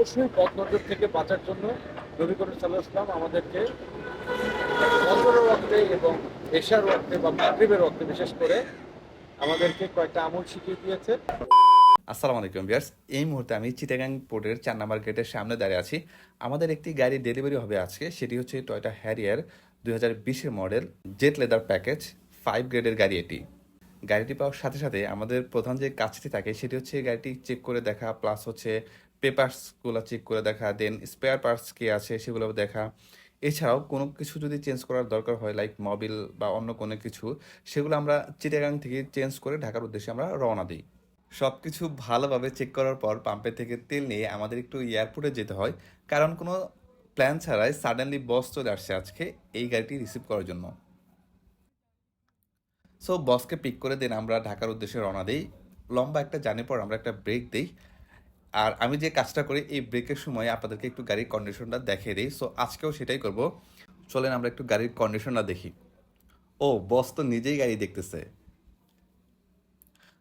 অবশ্যই পথনজর থেকে বাঁচার জন্য নবী করিম সাল্লাহ ইসলাম আমাদেরকে বছরের রক্তে এবং এশার রক্তে বা মাগরিবের রক্তে বিশেষ করে আমাদেরকে কয়েকটা আমল শিখিয়ে দিয়েছে। আসসালামু আলাইকুম বিয়ার্স এই মুহূর্তে আমি চিটাগাং পোর্টের চার নাম্বার গেটের সামনে দাঁড়িয়ে আছি। আমাদের একটি গাড়ি ডেলিভারি হবে আজকে, সেটি হচ্ছে টয়টা হ্যারিয়ার দুই হাজার বিশের model jet leather package five গ্রেডের গাড়ি এটি। গাড়িটি পাওয়ার সাথে সাথে আমাদের প্রধান যে কাজটি থাকে, সেটি হচ্ছে গাড়িটি চেক করে দেখা প্লাস হচ্ছে পেপারসগুলো চেক করে দেখা দেন স্পেয়ার পার্টস কি আছে সেগুলো দেখা। এছাড়াও কোনো কিছু যদি চেঞ্জ করার দরকার হয় লাইক মোবিল বা অন্য কোনো কিছু, সেগুলো আমরা চিটাগাং থেকে চেঞ্জ করে ঢাকার উদ্দেশ্যে আমরা রওনা দিই। সব কিছু ভালোভাবে চেক করার পর পাম্পের থেকে তেল নিয়ে আমাদের একটু এয়ারপোর্টে যেতে হয়। কারণ কোনো প্ল্যান ছাড়াই সাডেনলি বস চলে আসছে আজকে এই গাড়িটি রিসিভ করার জন্য। সো বসকে পিক করে দেন আমরা ঢাকার উদ্দেশ্যে রওনা দিই। লম্বা একটা জার্নির পর আমরা একটা ব্রেক দিই। আর আমি যে কাজটা করি, এই ব্রেকের সময় আপনাদেরকে একটু গাড়ির কন্ডিশনটা দেখিয়ে দিই। সো আজকেও সেটাই করব। চলেন আমরা একটু গাড়ির কন্ডিশনটা দেখি। ও বস তো নিজেই গাড়ি দেখতেছে।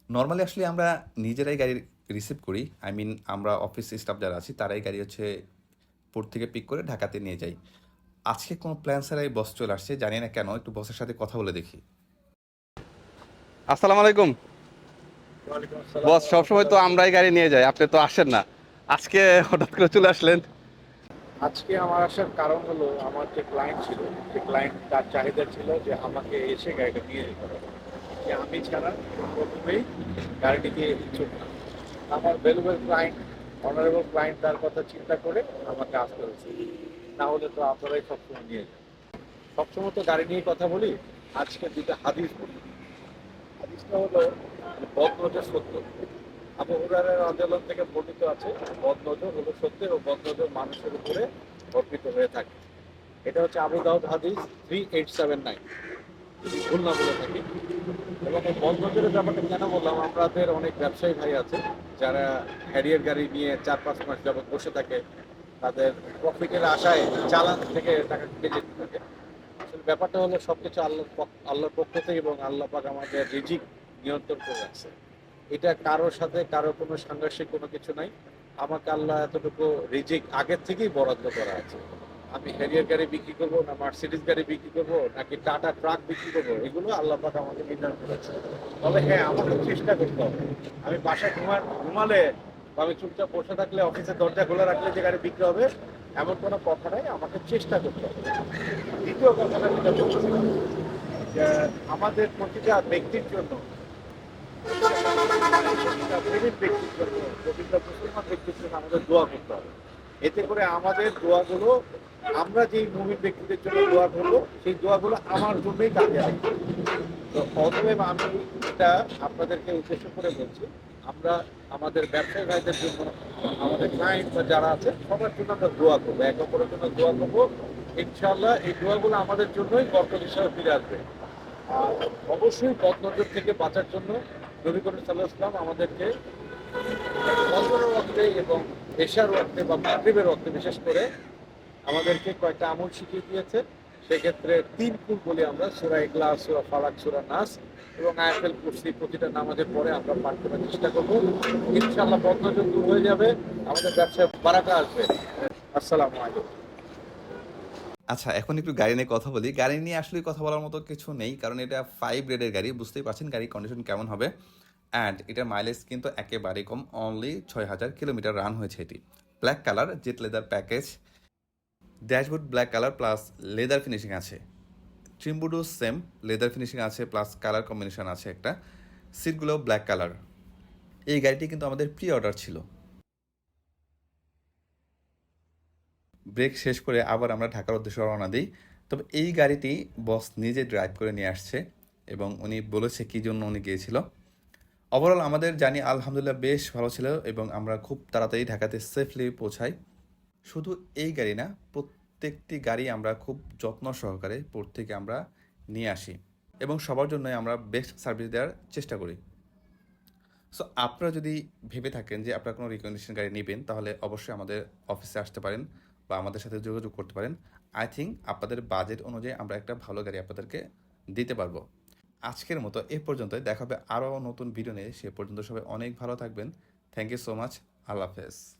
নর্মালি আসলে আমরা নিজেরাই গাড়ি রিসিভ করি। আই মিন আমরা অফিস স্টাফ যারা আছি, তারাই গাড়ি হচ্ছে পোর্ট থেকে পিক করে ঢাকাতে নিয়ে যাই। আজকে কোনো প্ল্যান ছাড়াই বস চলে আসছে। জানি না কেন, একটু বসের সাথে কথা বলে দেখি। আসসালামু আলাইকুম। বস, সবসময় তো আমরাই গাড়ি নিয়ে যাই, আপনি তো আসেন না। আজকে হঠাৎ করে চলে আসলেন। আজকে আমার আসার কারণ হলো আমার যে ক্লায়েন্ট ছিল, যে ক্লায়েন্ট তার চাহিদা ছিল যে আমাকে এসে গাড়িটা নিয়ে যেতে হবে। যে আমি ছাড়া প্রথমেই গাড়িটিকে ইচ্ছুক না। আমার ভ্যালুয়েবল ক্লায়েন্ট অনারেবল ক্লায়েন্ট তার কথা চিন্তা করে আমাকে আসতে হয়েছে। না হলে তো আপনারাই সবসময় নিয়ে যান। সবসময় তো গাড়ি নিয়ে কথা বলি, আজকে দুটো হাদিস বলি। হাদিসটা হলো বদনজর সত্য। আবু হুরারের আন্দোলন থেকে বর্ণিত আছে, বদনজর হলো সত্য ও বদনজর মানুষের উপরে অর্পিত হয়ে থাকে। এটা হচ্ছে আবু দাউদ হাদিস থ্রি এইট সেভেন নাইন ভুল না বলে থাকি। এবং এই বদনজরের ব্যাপারটা কেন বললাম? আমাদের অনেক ব্যবসায়ী ভাই আছে, যারা হ্যারিয়ার গাড়ি নিয়ে চার পাঁচ মাস যাবত বসে থাকে। তাদের প্রফিটের আশায় চালান থেকে টাকা কেটে থাকে। ব্যাপারটা হলো সবকিছু আল্লাহর পক- আল্লাহর পক্ষ থেকে এবং আল্লাহ পাক আমাদের রিজিক নিয়ন্ত্রণ করে রাখছে। এটা কারোর সাথে, কারও কোনো সাংঘর্ষিক কোনো কিছু নাই। আমাকে আল্লাহ এতটুকু রিজিক আগের থেকেই বরাদ্দ করা আছে। আমি হ্যারিয়ার গাড়ি বিক্রি করব, না মার্সিডিজ গাড়ি বিক্রি করব, নাকি টাটা ট্রাক বিক্রি করব, এগুলো আল্লাহ পাক আমাকে নির্ধারণ করেছে। তবে হ্যাঁ আমাকে চেষ্টা করতে হবে। আমি বাসায় ঘুমার ঘুমালে বা আমি চুপচাপ বসে থাকলে, অফিসের দরজা খোলা রাখলে যে গাড়ি বিক্রি হবে, এমন কোনো কথা নাই, আমাকে চেষ্টা করতে হবে। দ্বিতীয় কথাটা যেটা বলছিলাম যে আমাদের প্রতিটা ব্যক্তির জন্য প্রতিটা প্রেমিক ব্যক্তির জন্য প্রতিটা মুসলমান ব্যক্তির জন্য আমাদের দোয়া করতে হবে। এতে করে আমাদের দোয়াগুলো, আমরা যেই মুমিন ব্যক্তিদের জন্য দোয়া করব, সেই দোয়াগুলো আমার জন্যই কাজে আসবে। তো অতএব আমি এটা আপনাদেরকে উদ্দেশ্য করে বলছি, আমরা আমাদের ব্যবসায়ী ভাইদের জন্য, আমাদের ক্লায়েন্ট বা যারা আছে, সবার জন্য আমরা দোয়া করব, এক অপরের জন্য দোয়া করব। ইনশাল্লাহ এই দোয়াগুলো আমাদের জন্যই বরকত হিসাবে ফিরে আসবে। অবশ্যই বদনজর থেকে বাঁচার জন্য নবী করিম সাল্লাহ ইসলাম আমাদেরকে বছরের রক্তে এবং এশার রক্তে বা মাগরিবের রক্তে বিশেষ করে আমাদেরকে কয়েকটা আমল শিখিয়ে দিয়েছে। সেক্ষেত্রে তিন কুল বলি আমরা, সুরা ইগলাস সুরা ফালাক, সুরা নাস এবং আয়াফেল কুরসি প্রতিটা নামাজের পরে আমরা পাঠ করার চেষ্টা করব। ইনশাআল্লাহ বদনজর দূর হয়ে যাবে, আমাদের ব্যবসায় বারাকা আসবে। আসসালামু আলাইকুম। আচ্ছা এখন একটু গাড়ি নিয়ে কথা বলি। গাড়ি নিয়ে আসলে কথা বলার মতো কিছু নেই, কারণ এটা ফাইভ গ্রেডের গাড়ি, বুঝতেই পারছেন গাড়ির কন্ডিশন কেমন হবে। অ্যান্ড এটার মাইলেজ কিন্তু একেবারে কম অনলি ছয় হাজার কিলোমিটার রান হয়েছে এটি। Black colour jet leather package dashboard black colour plus leather finishing আছে। ট্রিমবুডও সেম লেদার ফিনিশিং আছে প্লাস কালার কম্বিনেশন আছে একটা। সিটগুলো ব্ল্যাক কালার এই গাড়িটি কিন্তু আমাদের প্রি অর্ডার ছিল। ব্রেক শেষ করে আবার আমরা ঢাকার উদ্দেশ্যে রওনা দিই। তবে এই গাড়িটি বস নিজে ড্রাইভ করে নিয়ে আসছে এবং উনি বলেছে কী জন্য উনি গিয়েছিল। ওভারঅল আমাদের জানি আলহামদুলিল্লাহ বেশ ভালো ছিল এবং আমরা খুব তাড়াতাড়ি ঢাকাতে সেফলি পৌঁছাই। শুধু এই গাড়ি না, প্রত্যেকটি গাড়ি আমরা খুব যত্ন সহকারে থেকে আমরা নিয়ে আসি এবং সবার জন্যই আমরা বেস্ট সার্ভিস দেওয়ার চেষ্টা করি। সো আপনারা যদি ভেবে থাকেন যে আপনারা কোনো রিকন্ডিশন গাড়ি নেবেন, তাহলে অবশ্যই আমাদের অফিসে আসতে পারেন। বা আমাদের সাথে যোগাযোগ করতে পারেন। আই থিঙ্ক আপনাদের বাজেট অনুযায়ী আমরা একটা ভালো গাড়ি আপনাদেরকে দিতে পারব। আজকের মতো এ পর্যন্ত দেখাবে আরও নতুন ভিডিও নিয়ে। সে পর্যন্ত সবাই অনেক ভালো থাকবেন। থ্যাংক ইউ সো মাচ আল্লাহ হাফেজ।